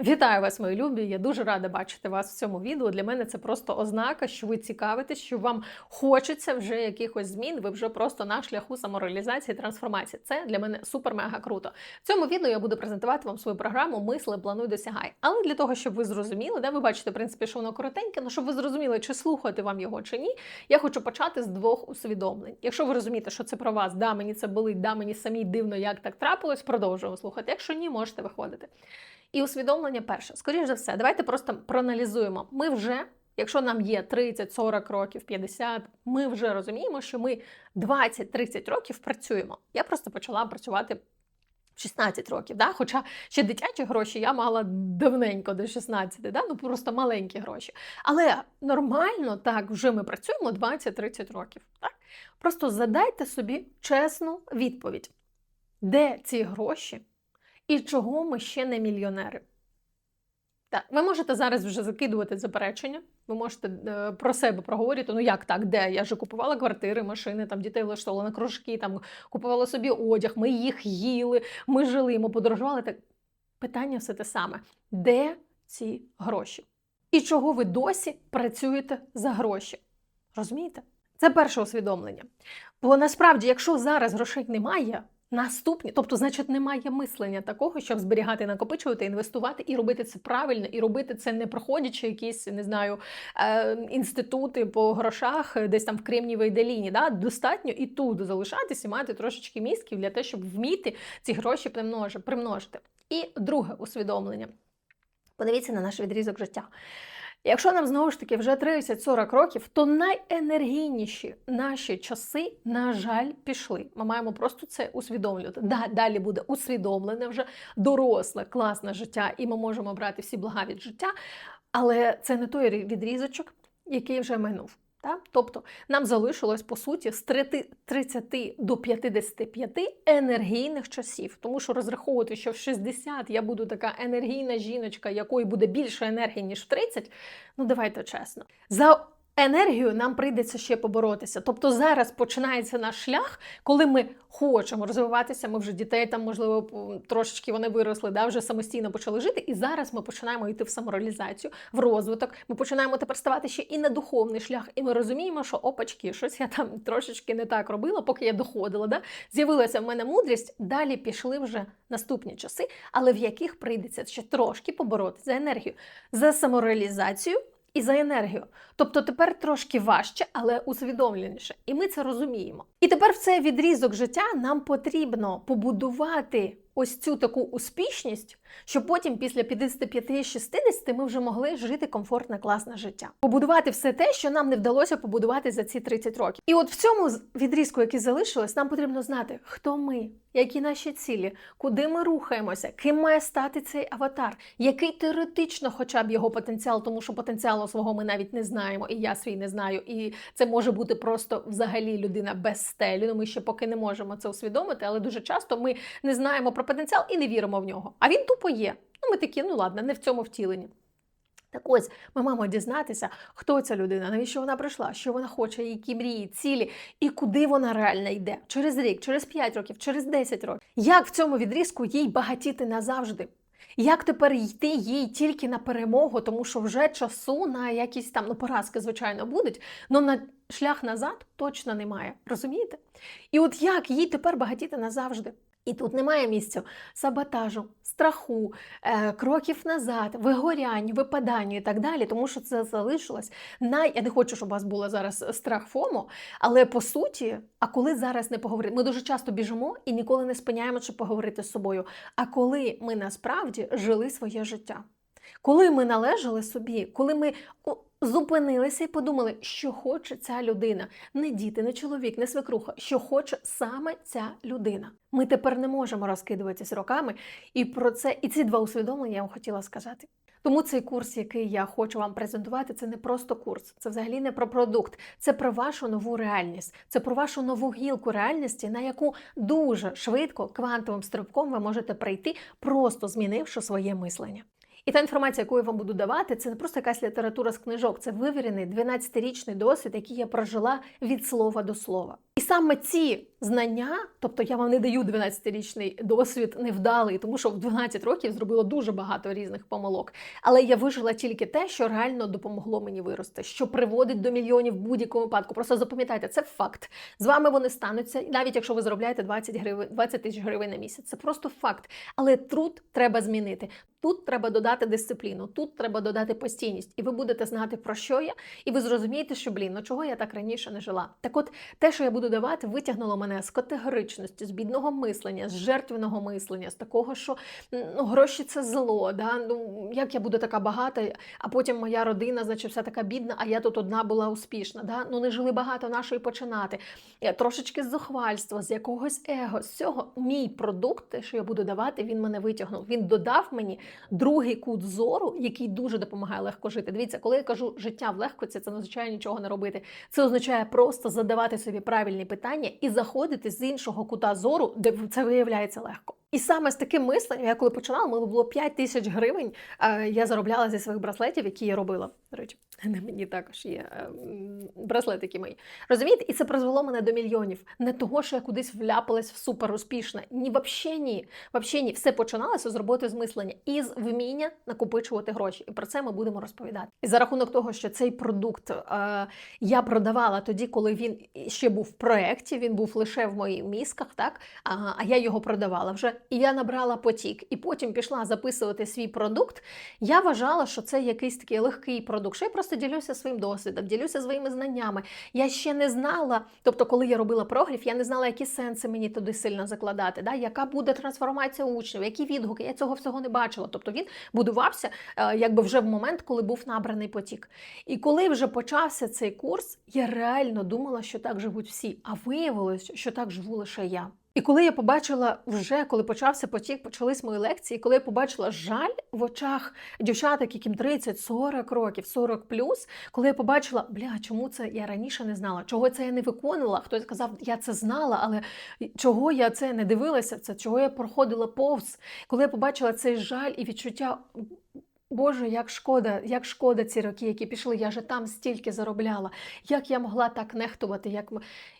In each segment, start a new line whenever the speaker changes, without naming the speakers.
Вітаю вас, мої любі! Я дуже рада бачити вас в цьому відео. Для мене це просто ознака, що ви цікавитесь, що вам хочеться вже якихось змін. Ви вже просто на шляху самореалізації, трансформації. Це для мене супер-мега круто. В цьому відео я буду презентувати вам свою програму Мисли, плануй, досягай. Але для того, щоб ви зрозуміли, да, ви бачите, в принципі, що воно коротеньке, але щоб ви зрозуміли, чи слухати вам його чи ні, я хочу почати з двох усвідомлень. Якщо ви розумієте, що це про вас, да, мені це болить, да, мені самій дивно, як так трапилось, продовжуємо слухати. Якщо ні, можете виходити. І усвідомлення перше. Скоріше за все, давайте просто проаналізуємо. Ми вже, якщо нам є 30, 40 років, 50, ми вже розуміємо, що ми 20-30 років працюємо. Я просто почала працювати. в 16 років, да? хоча ще дитячі гроші я мала давненько до 16, да? ну просто маленькі гроші. Але нормально так вже ми працюємо 20-30 років. Так? Просто задайте собі чесну відповідь, де ці гроші і чого ми ще не мільйонери. Так, ви можете зараз вже закидувати заперечення, ви можете е, про себе проговорити. Ну як так, де? Я ж купувала квартири, машини, там дітей влаштовувала на кружки, там купувала собі одяг, ми їх їли, ми жили, ми подорожували. Так питання все те саме: де ці гроші? І чого ви досі працюєте за гроші? Розумієте? Це перше усвідомлення. Бо насправді, якщо зараз грошей немає, Наступні, тобто, значить, немає мислення такого, щоб зберігати, накопичувати, інвестувати і робити це правильно, і робити це не проходячи якісь, не знаю, е, інститути по грошах, десь там в Кремнівій доліні. Да? Достатньо і тут залишатися, мати трошечки мізків для того, щоб вміти ці гроші примножити. І друге усвідомлення. Подивіться на наш відрізок життя. Якщо нам знову ж таки вже 30-40 років, то найенергійніші наші часи, на жаль, пішли. Ми маємо просто це усвідомлювати. Да, Далі буде усвідомлене вже доросле, класне життя, і ми можемо брати всі блага від життя, але це не той відрізочок, який вже минув. Так? Тобто нам залишилось по суті з 30 до 55 енергійних часів, тому що розраховувати, що в 60 я буду така енергійна жіночка, якої буде більше енергії, ніж в 30, ну давайте чесно. За енергію нам прийдеться ще поборотися. Тобто зараз починається наш шлях, коли ми хочемо розвиватися. Ми вже дітей там, можливо, трошечки вони виросли, да, вже самостійно почали жити. І зараз ми починаємо йти в самореалізацію, в розвиток. Ми починаємо тепер ставати ще і на духовний шлях. І ми розуміємо, що опачки, щось я там трошечки не так робила, поки я доходила. Да? З'явилася в мене мудрість. Далі пішли вже наступні часи, але в яких прийдеться ще трошки побороти за енергію, за самореалізацію і за енергію. Тобто тепер трошки важче, але усвідомленіше. І ми це розуміємо. І тепер в цей відрізок життя нам потрібно побудувати ось цю таку успішність, щоб потім після 55-60 ми вже могли жити комфортне, класне життя. Побудувати все те, що нам не вдалося побудувати за ці 30 років. І от в цьому відрізку, який залишилось, нам потрібно знати, хто ми, які наші цілі, куди ми рухаємося, ким має стати цей аватар, який теоретично, хоча б його потенціал, тому що потенціалу свого ми навіть не знаємо, і я свій не знаю. І це може бути просто взагалі людина без стелі. Ну ми ще поки не можемо це усвідомити, але дуже часто ми не знаємо про потенціал і не віримо в нього. А він тупо є. Ну, ми такі, ну ладно, не в цьому втіленні. Так ось ми маємо дізнатися, хто ця людина, навіщо вона прийшла, що вона хоче, які мрії, цілі, і куди вона реально йде через рік, через 5 років, через 10 років. Як в цьому відрізку їй багатіти назавжди? Як тепер йти їй тільки на перемогу, тому що вже часу на якісь там ну, поразки, звичайно, будуть, але на шлях назад точно немає. Розумієте? І от як їй тепер багатіти назавжди? І тут немає місця саботажу, страху, е, кроків назад, вигорянь, випаданню і так далі, тому що це залишилось. Най... Я не хочу, щоб у вас було зараз страх ФОМО, але по суті, а коли зараз не поговорити, ми дуже часто біжимо і ніколи не спиняємо, щоб поговорити з собою. А коли ми насправді жили своє життя. Коли ми належали собі, коли ми зупинилися і подумали, що хоче ця людина, не діти, не чоловік, не свекруха, що хоче саме ця людина. Ми тепер не можемо розкидуватися роками, і про це і ці два усвідомлення я вам хотіла сказати. Тому цей курс, який я хочу вам презентувати, це не просто курс, це взагалі не про продукт, це про вашу нову реальність, це про вашу нову гілку реальності, на яку дуже швидко квантовим стрибком ви можете прийти, просто змінивши своє мислення. І та інформація, яку я вам буду давати, це не просто якась література з книжок, це вивірений 12-річний досвід, який я прожила від слова до слова. І саме ці знання, тобто я вам не даю 12-річний досвід невдалий, тому що в 12 років зробила дуже багато різних помилок. Але я вижила тільки те, що реально допомогло мені вирости, що приводить до мільйонів в будь-якому випадку. Просто запам'ятайте, це факт. З вами вони стануться, навіть якщо ви заробляєте 20 гривень, 20 тисяч гривень на місяць. Це просто факт. Але труд треба змінити. Тут треба додати дисципліну, тут треба додати постійність, і ви будете знати про що я, і ви зрозумієте, що блін, ну чого я так раніше не жила. Так, от те, що я буду давати, витягнуло мене з категоричності, з бідного мислення, з жертвеного мислення, з такого, що ну, гроші це зло. Да? Ну як я буду така багата, а потім моя родина, значить, вся така бідна, а я тут одна була успішна. Да? Ну не жили багато нашої починати. Трошечки з зухвальства, з якогось его, з цього мій продукт, що я буду давати, він мене витягнув. Він додав мені другий кут зору, який дуже допомагає легко жити. Дивіться, коли я кажу життя в легкоці, це не означає нічого не робити. Це означає просто задавати собі правильні питання і заходити з іншого кута зору, де це виявляється легко. І саме з таким мисленням, я коли починала, мені було 5 тисяч гривень. е, Я заробляла зі своїх браслетів, які я робила. До речі, на мені також є е, браслетики мої. Розумієте? І це призвело мене до мільйонів. Не того, що я кудись вляпалась в супер успішна. Ні, вообще ні. Вообще ні. Все починалося з роботи з мислення і з вміння накопичувати гроші. І про це ми будемо розповідати. І за рахунок того, що цей продукт е, я продавала тоді, коли він ще був в проєкті, він був лише в моїх мізках, так а, а я його продавала вже. І я набрала потік, і потім пішла записувати свій продукт. Я вважала, що це якийсь такий легкий продукт. Що я просто ділюся своїм досвідом, ділюся своїми знаннями. Я ще не знала, тобто, коли я робила прогрів, я не знала, які сенси мені туди сильно закладати, да? яка буде трансформація учнів, які відгуки. Я цього всього не бачила. Тобто він будувався е, якби вже в момент, коли був набраний потік. І коли вже почався цей курс, я реально думала, що так живуть всі, а виявилось, що так живу лише я. І коли я побачила вже, коли почався потік, почались мої лекції, коли я побачила жаль в очах дівчаток, яким 30-40 років, 40 плюс, коли я побачила, бля, чому це я раніше не знала, чого це я не виконувала. Хтось сказав, я це знала, але чого я це не дивилася, це чого я проходила повз. Коли я побачила цей жаль і відчуття. Боже, як шкода, як шкода ці роки, які пішли. Я же там стільки заробляла. Як я могла так нехтувати? Як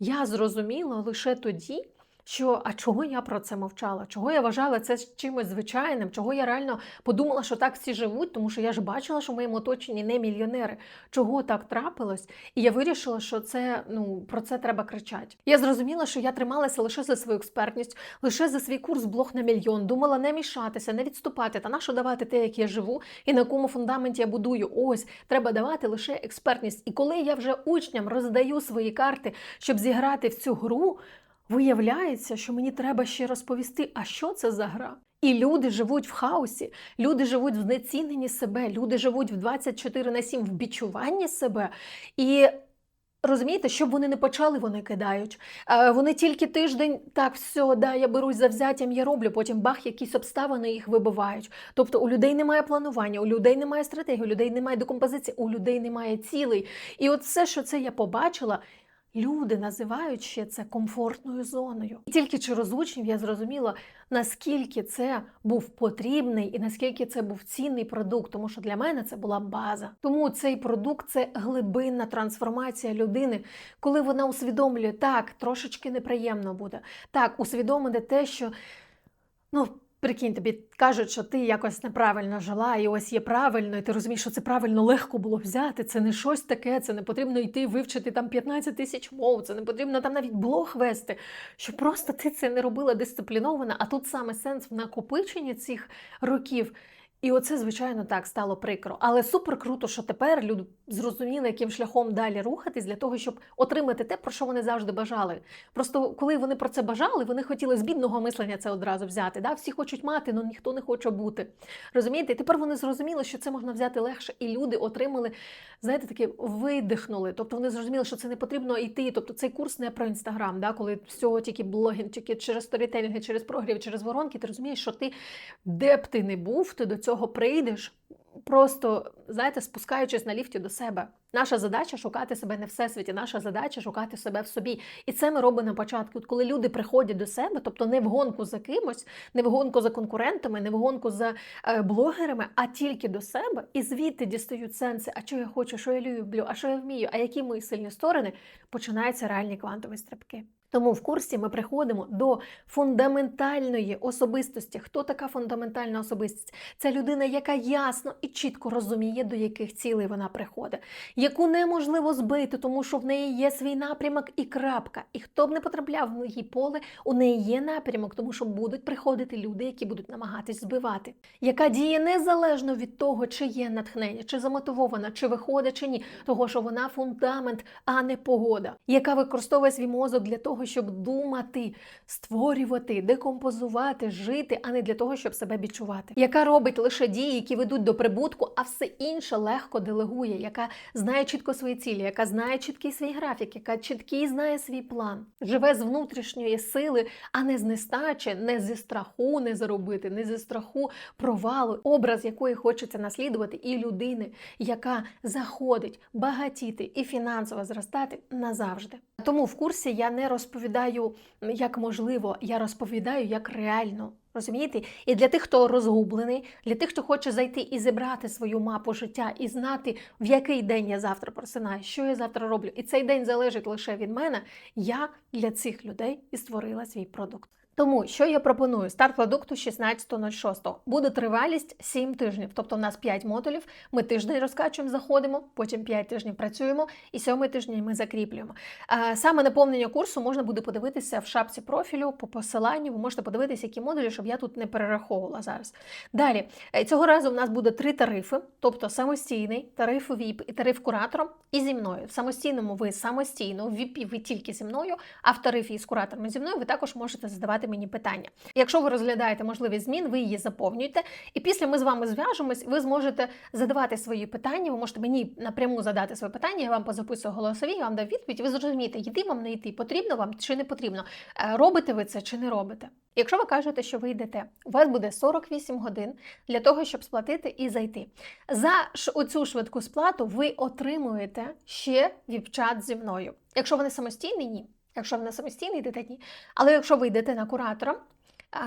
я зрозуміла лише тоді, що а чого я про це мовчала? Чого я вважала це чимось звичайним? Чого я реально подумала, що так всі живуть? Тому що я ж бачила, що в моєму оточенні не мільйонери. Чого так трапилось? І я вирішила, що це ну про це треба кричати. Я зрозуміла, що я трималася лише за свою експертність, лише за свій курс блог на мільйон. Думала не мішатися, не відступати. Та нащо давати те, як я живу, і на якому фундаменті я будую? Ось треба давати лише експертність. І коли я вже учням роздаю свої карти, щоб зіграти в цю гру. Виявляється, що мені треба ще розповісти, а що це за гра? І люди живуть в хаосі, люди живуть в знеціненні себе, люди живуть в 24 на 7 в бічуванні себе. І розумієте, щоб вони не почали, вони кидають. Е, Вони тільки тиждень, так, все, да, я берусь за взяттям, я роблю, потім бах, якісь обставини їх вибивають. Тобто у людей немає планування, у людей немає стратегії, у людей немає декомпозиції, у людей немає цілей. І от все, що це я побачила. Люди називають ще це комфортною зоною. І тільки через учнів я зрозуміла, наскільки це був потрібний і наскільки це був цінний продукт, тому що для мене це була база. Тому цей продукт це глибинна трансформація людини, коли вона усвідомлює, так, трошечки неприємно буде. Так, усвідомити те, що ну. Прикинь, тобі кажуть, що ти якось неправильно жила, і ось є правильно, і ти розумієш, що це правильно легко було взяти. Це не щось таке, це не потрібно йти вивчити там 15 тисяч мов, це не потрібно там навіть блог вести. Що просто ти це не робила дисципліновано, а тут саме сенс в накопиченні цих років. І оце, звичайно, так стало прикро. Але супер круто, що тепер люди зрозуміли, яким шляхом далі рухатись для того, щоб отримати те, про що вони завжди бажали. Просто коли вони про це бажали, вони хотіли з бідного мислення це одразу взяти. Да? Всі хочуть мати, але ніхто не хоче бути. Розумієте? Тепер вони зрозуміли, що це можна взяти легше, і люди отримали, знаєте, таке видихнули. Тобто вони зрозуміли, що це не потрібно йти. Тобто цей курс не про інстаграм, да? коли всього тільки блогінг, тільки через сторітелінги, через прогрів, через воронки, ти розумієш, що ти де б ти не був, ти до цього прийдеш, просто знаєте, спускаючись на ліфті до себе. Наша задача шукати себе не всесвіті, наша задача шукати себе в собі. І це ми робимо на початку. От коли люди приходять до себе, тобто не в гонку за кимось, не в гонку за конкурентами, не в гонку за е, блогерами, а тільки до себе, і звідти дістають сенси, а що я хочу, що я люблю, а що я вмію, а які мої сильні сторони, починаються реальні квантові стрибки. Тому в курсі ми приходимо до фундаментальної особистості. Хто така фундаментальна особистість? Це людина, яка ясно і чітко розуміє, до яких цілей вона приходить, яку неможливо збити, тому що в неї є свій напрямок і крапка. І хто б не потрапляв в її поле, у неї є напрямок, тому що будуть приходити люди, які будуть намагатись збивати, яка діє незалежно від того, чи є натхнення, чи замотивована, чи виходить, чи ні, того що вона фундамент, а не погода, яка використовує свій мозок для того, щоб думати, створювати, декомпозувати, жити, а не для того, щоб себе відчувати, яка робить лише дії, які ведуть до прибутку, а все інше легко делегує, яка знає чітко свої цілі, яка знає чіткий свій графік, яка чіткий знає свій план, живе з внутрішньої сили, а не з нестачі, не зі страху не заробити, не зі страху провалу, образ якої хочеться наслідувати, і людини, яка заходить багатіти і фінансово зростати назавжди. Тому в курсі я не розповідаю як можливо, я розповідаю як реально. Розумієте? І для тих, хто розгублений, для тих, хто хоче зайти і зібрати свою мапу життя і знати, в який день я завтра просинаю, що я завтра роблю. І цей день залежить лише від мене. Я для цих людей і створила свій продукт. Тому що я пропоную старт продукту 16.06. Буде тривалість 7 тижнів. Тобто у нас 5 модулів. Ми тиждень розкачуємо, заходимо, потім 5 тижнів працюємо, і 7 тиждень ми закріплюємо. Саме наповнення курсу можна буде подивитися в шапці профілю по посиланню. Ви можете подивитися, які модулі, щоб я тут не перераховувала зараз. Далі е, цього разу в нас буде три тарифи, тобто самостійний, тариф VIP і тариф куратором, і зі мною. В самостійному ви самостійно, в VIP ви тільки зі мною, а в тарифі з куратором зі мною ви також можете задавати мені питання. Якщо ви розглядаєте можливість змін, ви її заповнюєте, і після ми з вами зв'яжемось, ви зможете задавати свої питання. Ви можете мені напряму задати своє питання. Я вам позаписую голосові, я вам дам відповідь. і Ви зрозумієте, йти вам не йти, потрібно вам чи не потрібно. Е, Робите ви це чи не робите? Якщо ви кажете, що ви йдете, у вас буде 48 годин для того, щоб сплатити і зайти. За оцю швидку сплату ви отримуєте ще віп-чат зі мною. Якщо ви не самостійний, ні. Якщо ви не самостійний, йдете ні. Але якщо ви йдете на куратора,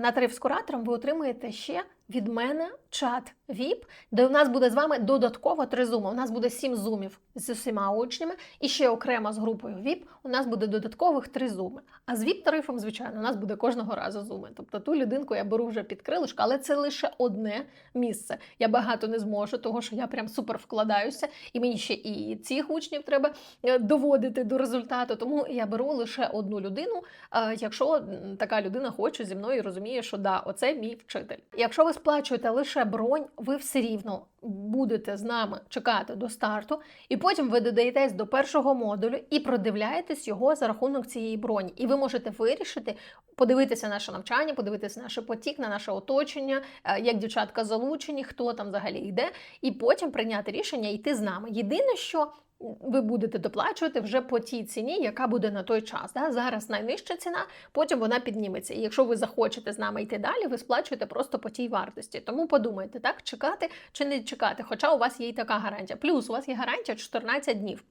на тариф з куратором, ви отримуєте ще від мене чат VIP, де у нас буде з вами додатково три зуми. У нас буде сім зумів з усіма учнями, і ще окремо з групою VIP у нас буде додаткових три зуми. А з VIP тарифом, звичайно, у нас буде кожного разу зуми. Тобто ту людинку я беру вже під крилишко, але це лише одне місце. Я багато не зможу, того що я прям супер вкладаюся, і мені ще і цих учнів треба е, доводити до результату. Тому я беру лише одну людину, е, якщо така людина хоче зі мною і розуміє, що да, оце мій вчитель. Якщо ви сплачуєте лише бронь, ви все рівно будете з нами чекати до старту, і потім ви додаєтесь до першого модулю і продивляєтесь його за рахунок цієї броні. І ви можете вирішити, подивитися наше навчання, подивитися наш потік, на наше оточення, е, як дівчатка залучені, хто там взагалі йде, і потім прийняти рішення йти з нами. Єдине, що ви будете доплачувати вже по тій ціні, яка буде на той час. Да? Зараз найнижча ціна, потім вона підніметься. І якщо ви захочете з нами йти далі, ви сплачуєте просто по тій вартості. Тому подумайте, так чекати чи не чекати. Хоча у вас є і така гарантія. Плюс у вас є гарантія 14 днів.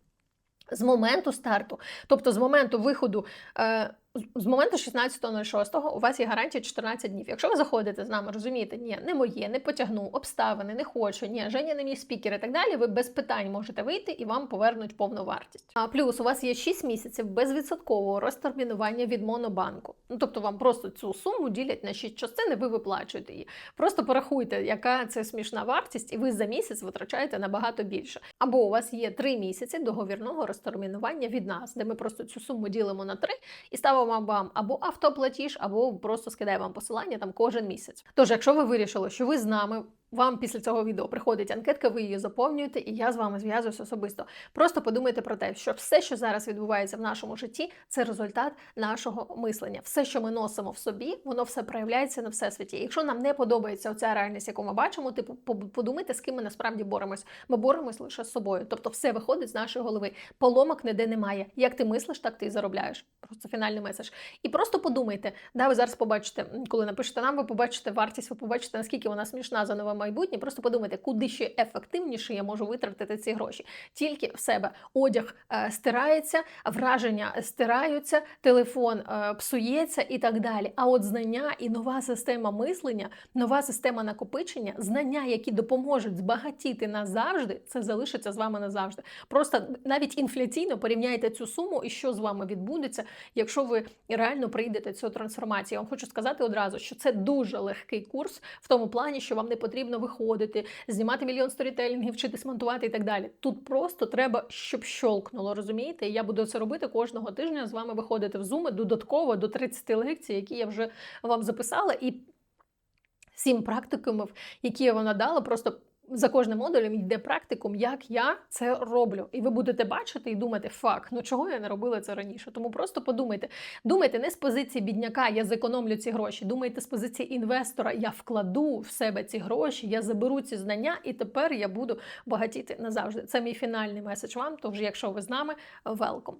З моменту старту, тобто з моменту виходу, е, з моменту 16.06 у вас є гарантія 14 днів. Якщо ви заходите з нами, розумієте, ні, не моє, не потягну, обставини, не хочу, ні, Женя не мій спікер і так далі, ви без питань можете вийти і вам повернуть повну вартість. А плюс у вас є 6 місяців безвідсоткового розтермінування від монобанку. Ну тобто вам просто цю суму ділять на 6 частин, і ви виплачуєте її. Просто порахуйте, яка це смішна вартість, і ви за місяць витрачаєте набагато більше. Або у вас є 3 місяці договірного розтермінування від нас, де ми просто цю суму ділимо на 3 і ставимо вам або автоплатіж, або просто скидає вам посилання там кожен місяць. Тож, якщо ви вирішили, що ви з нами. Вам після цього відео приходить анкетка, ви її заповнюєте, і я з вами зв'язуюся особисто. Просто подумайте про те, що все, що зараз відбувається в нашому житті, це результат нашого мислення. Все, що ми носимо в собі, воно все проявляється на всесвіті. Якщо нам не подобається оця реальність, яку ми бачимо, типу подумайте, з ким ми насправді боремось. Ми боремось лише з собою. Тобто, все виходить з нашої голови. Поломок ніде немає. Як ти мислиш, так ти і заробляєш. Просто фінальний меседж. І просто подумайте, да, ви зараз побачите, коли напишете нам, ви побачите вартість, ви побачите, наскільки вона смішна за новими майбутнє. Просто подумайте, куди ще ефективніше я можу витратити ці гроші. Тільки в себе одяг е, стирається, враження стираються, телефон е, псується і так далі. А от знання і нова система мислення, нова система накопичення, знання, які допоможуть збагатіти назавжди, це залишиться з вами назавжди. Просто навіть інфляційно порівняйте цю суму і що з вами відбудеться, якщо ви реально прийдете цю трансформацію. Я вам хочу сказати одразу, що це дуже легкий курс в тому плані, що вам не потрібно виходити, знімати мільйон сторітелінгів, вчитись монтувати і так далі. Тут просто треба, щоб щолкнуло, розумієте? І я буду це робити кожного тижня з вами виходити в зуми додатково до 30 лекцій, які я вже вам записала, і сім практикумів, які я вам надала, просто. За кожним модулем йде практикум, як я це роблю. І ви будете бачити і думати, фак, ну чого я не робила це раніше? Тому просто подумайте. Думайте не з позиції бідняка, я зекономлю ці гроші. Думайте з позиції інвестора, я вкладу в себе ці гроші, я заберу ці знання, і тепер я буду багатіти назавжди. Це мій фінальний меседж вам. Тож, якщо ви з нами, велком.